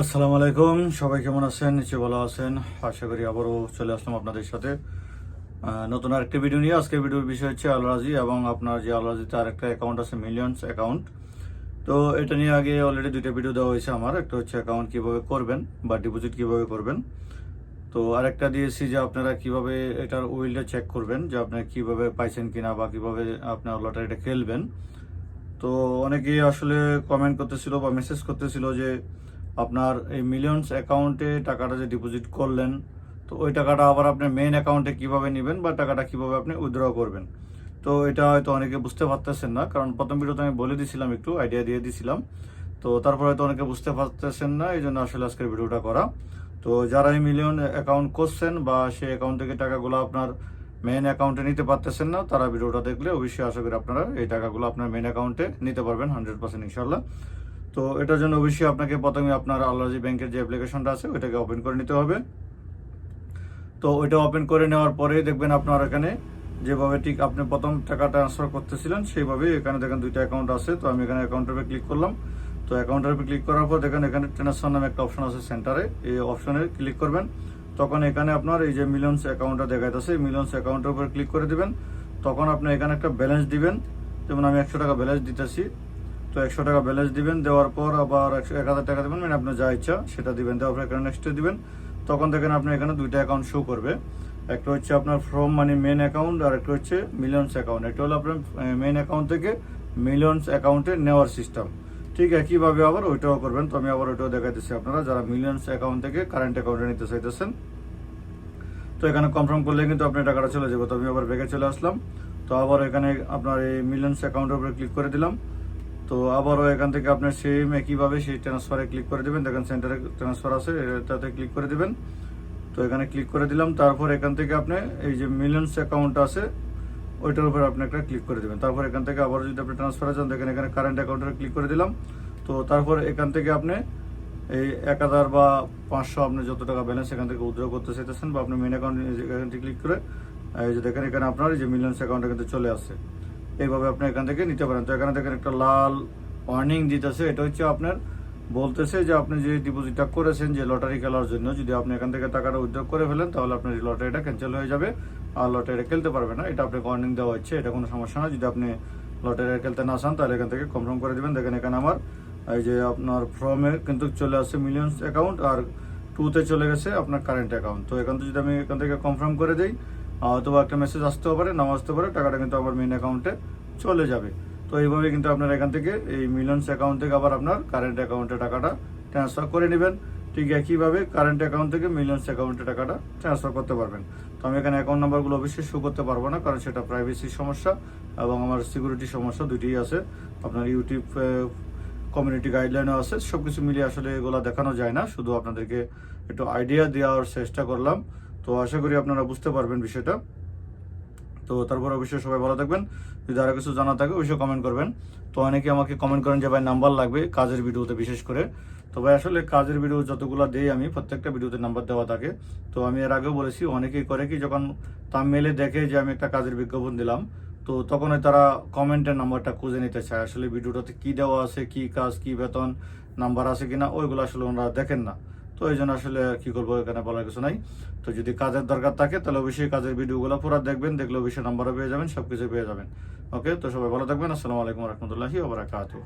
আসসালামু আলাইকুম। সবাই কেমন আছেন? নিচে ভালো আছেন। আশা করি আবারও চলে আসলাম আপনাদের সাথে। নতুন আরেকটি ভিডিও নিয়ে। আজকে ভিডিওর বিষয় হচ্ছে আলরাজি এবং আপনার যে আলরাজিতে আরেকটা অ্যাকাউন্ট আছে মিলিয়নস অ্যাকাউন্ট তো এটা নিয়ে আগে অলরেডি দুইটা ভিডিও দেওয়া হয়েছে আমার। একটা হচ্ছে অ্যাকাউন্ট কীভাবে করবেন বা ডিপোজিট কীভাবে করবেন। তো আরেকটা দিয়েছি যে আপনারা কীভাবে এটার উইলটা চেক করবেন, যে আপনারা কীভাবে পাইছেন কিনা বা কীভাবে আপনার লটারিটা খেলবেন। তো অনেকেই আসলে কমেন্ট করতেছিল বা মেসেজ করতেছিল যে আপনার এই মিলিয়নস অ্যাকাউন্টে টাকাটা যে ডিপোজিট করলেন, তো ওই টাকাটা আবার আপনার মেন অ্যাকাউন্টে কীভাবে নেবেন বা টাকাটা কীভাবে আপনি উইথড্র করবেন? তো এটা হয়তো অনেকে বুঝতে পারতেছেন না, কারণ প্রথম ভিডিওতে আমি বলে দিছিলাম একটু আইডিয়া দিয়ে দিছিলাম। তো তারপরে হয়তো অনেকে বুঝতে পারতেছেন না, এই জন্য আসলে আজকের ভিডিওটা করা। তো যারা এই মিলিয়ন অ্যাকাউন্ট করছেন বা সেই অ্যাকাউন্ট থেকে টাকাগুলো আপনার মেন অ্যাকাউন্টে নিতে পারতেছেন না, তারা ভিডিওটা দেখলে অবশ্যই আশা করি আপনারা এই টাকাগুলো আপনার মেন অ্যাকাউন্টে নিতে পারবেন হান্ড্রেড পার্সেন্ট ইনশাল্লাহ তো এটার জন্য অবশ্যই আপনাকে প্রথমে আপনার আল্লাহজি ব্যাংকের যে অ্যাপ্লিকেশনটা আছে, ওইটাকে ওপেন করে নিতে হবে। তো ওইটা ওপেন করে নেওয়ার পরেই দেখবেন আপনার এখানে যেভাবে ঠিক আপনি প্রথম টাকা ট্রান্সফার করতেছিলেন, সেইভাবেই এখানে দেখেন দুইটা অ্যাকাউন্ট আছে। তো আমি এখানে অ্যাকাউন্টের উপরে ক্লিক করলাম। তো অ্যাকাউন্টের উপরে ক্লিক করার পর দেখেন এখানে ট্রান্সফার নামে একটা অপশন আছে সেন্টারে এই অপশনে ক্লিক করবেন। তখন এখানে আপনার এই যে মিলিয়ন্স অ্যাকাউন্টটা দেখাইতেছে, এই মিলিয়ন্স অ্যাকাউন্টের উপরে ক্লিক করে দিবেন। তখন আপনি এখানে একটা ব্যালেন্স দিবেন। যেমন আমি একশো টাকা ব্যালেন্স দিতেছি। তো একশো টাকা ব্যালেন্স দিবেন, দেওয়ার পর আবার এক হাজার টাকা দেবেন মানে আপনার যা ইচ্ছা সেটা দিবেন। দেওয়ার পর এখানে নেক্সটে দিবেন। তখন দেখেন আপনি এখানে দুইটা অ্যাকাউন্ট শো করবে। একটা হচ্ছে আপনার ফ্রম মানে মেন অ্যাকাউন্ট আর একটা হচ্ছে মিলিয়ন্স অ্যাকাউন্ট এটা হলো আপনার মেন অ্যাকাউন্ট থেকে মিলিয়ন্স অ্যাকাউন্টে নেওয়ার সিস্টেম ঠিক একইভাবে আবার ওইটাও করবেন। তো আমি আবার ওইটাও দেখাইতেছি আপনারা। যারা মিলিয়ন্স অ্যাকাউন্ট থেকে কারেন্ট অ্যাকাউন্টে নিতে চাইতেছেন, তো এখানে কনফার্ম করলে কিন্তু আপনার টাকাটা চলে যাবে। তো আমি আবার ব্যাগে চলে আসলাম। তো আবার এখানে আপনার এই মিলিয়ন্স অ্যাকাউন্টের উপরে ক্লিক করে দিলাম। তো আবারও এখান থেকে আপনার সেম একইভাবে সেই ট্রান্সফারে ক্লিক করে দেবেন। দেখেন সেন্টারে ট্রান্সফার আছে, এটাতে ক্লিক করে দেবেন। তো এখানে ক্লিক করে দিলাম, তারপর এখান থেকে আপনি এই যে মিলিয়ন্স অ্যাকাউন্ট আছে, ওইটার উপরে আপনি একটা ক্লিক করে দেবেন। তারপর এখান থেকে আবার যদি আপনি ট্রান্সফারে যান, দেখেন এখানে কারেন্ট অ্যাকাউন্টে ক্লিক করে দিলাম। তো তারপর এখান থেকে আপনি এই এক হাজার বা পাঁচশো আপনি যত টাকা ব্যালেন্স এখান থেকে উইথড্র করতে চাইতেছেন বা আপনি মেন অ্যাকাউন্ট এখান থেকে ক্লিক করে, এই যে দেখেন এখানে আপনার এই যে মিলিয়ন্স অ্যাকাউন্টে কিন্তু চলে আসছে। এইভাবে আপনি এখান থেকে নিতে পারেন। তো এখানে দেখেন একটা লাল ওয়ার্নিং দিতেছে। এটা হচ্ছে আপনার বলতেছে যে আপনি যে ডিপোজিটটা করেছেন যে লটারি খেলার জন্য, যদি আপনি এখান থেকে টাকাটা উদ্যোগ করে ফেলেন, তাহলে আপনার লটারিটা ক্যান্সেল হয়ে যাবে আর লটারিটা খেলতে পারবে না। এটা আপনাকে ওয়ার্নিং দেওয়া হচ্ছে, এটা কোনো সমস্যা না। যদি আপনি লটারি খেলতে না চান, তাহলে এখান থেকে কনফার্ম করে দেবেন। দেখেন এখানে আমার, এই যে আপনার ফর্মে কিন্তু চলে আসছে মিলিয়ন্স অ্যাকাউন্ট আর টুতে চলে গেছে আপনার কারেন্ট অ্যাকাউন্ট তো এখান থেকে যদি আমি এখান থেকে কনফার্ম করে দিই অথবা একটা মেসেজ আসতেও পারে, নাও আসতে পারে, টাকাটা কিন্তু আমার মেন অ্যাকাউন্টে চলে যাবে। তো এইভাবে কিন্তু আপনার এখান থেকে এই মিলিয়ন্স অ্যাকাউন্ট থেকে আবার আপনার কারেন্ট অ্যাকাউন্টে টাকাটা ট্রান্সফার করে নেবেন। ঠিক একইভাবে কারেন্ট অ্যাকাউন্ট থেকে মিলিয়ন্স অ্যাকাউন্টে টাকাটা ট্রান্সফার করতে পারবেন। তো আমি এখানে অ্যাকাউন্ট নাম্বারগুলো অবশ্যই শো করতে পারব না, কারণ সেটা প্রাইভেসির সমস্যা এবং আমার সিকিউরিটি সমস্যা দুইটিই আছে। আপনার ইউটিউব কমিউনিটি গাইডলাইনও আছে সব কিছু মিলিয়ে আসলে এগুলো দেখানো যায় না। শুধু আপনাদেরকে একটু আইডিয়া দেওয়ার চেষ্টা করলাম। তো আশা করি আপনারা বুঝতে পারবেন বিষয়টা। তো তারপর অবশ্যই সবাই ভালো থাকবেন। যদি আরও কিছু জানা থাকে, অবশ্যই কমেন্ট করবেন। তো অনেকে আমাকে কমেন্ট করেন যে, ভাই নাম্বার লাগবে কাজের ভিডিওতে বিশেষ করে। তো ভাই, আসলে কাজের ভিডিও যতগুলো দেই আমি, প্রত্যেকটা ভিডিওতে নাম্বার দেওয়া থাকে। তো আমি এর আগেও বলেছি, অনেকেই করে কি, যখন মেলে দেখে যে, আমি একটা কাজের বিজ্ঞাপন দিলাম। তো তখন তারা কমেন্টের নাম্বারটা খুঁজে নিতে চায়, আসলে ভিডিওটাতে কি দেওয়া আছে, কি কাজ, কি বেতন নাম্বার আছে কিনা, ওইগুলো আসলে ওনারা দেখেন না। তো এই জন্য আসলে কি করব, এখানে বলার কিছু নাই। তো যদি কাজের দরকার থাকে, তাহলে অবশ্যই কাজের ভিডিওগুলো পুরো দেখবেন, দেখলে অবশ্যই নাম্বারও পেয়ে যাবেন সব কিছু পেয়ে যাবেন। ওকে তো সবাই ভালো থাকবেন, আসসালামু আলাইকুম রহমতুল্লাহি ওবরাকাতুহ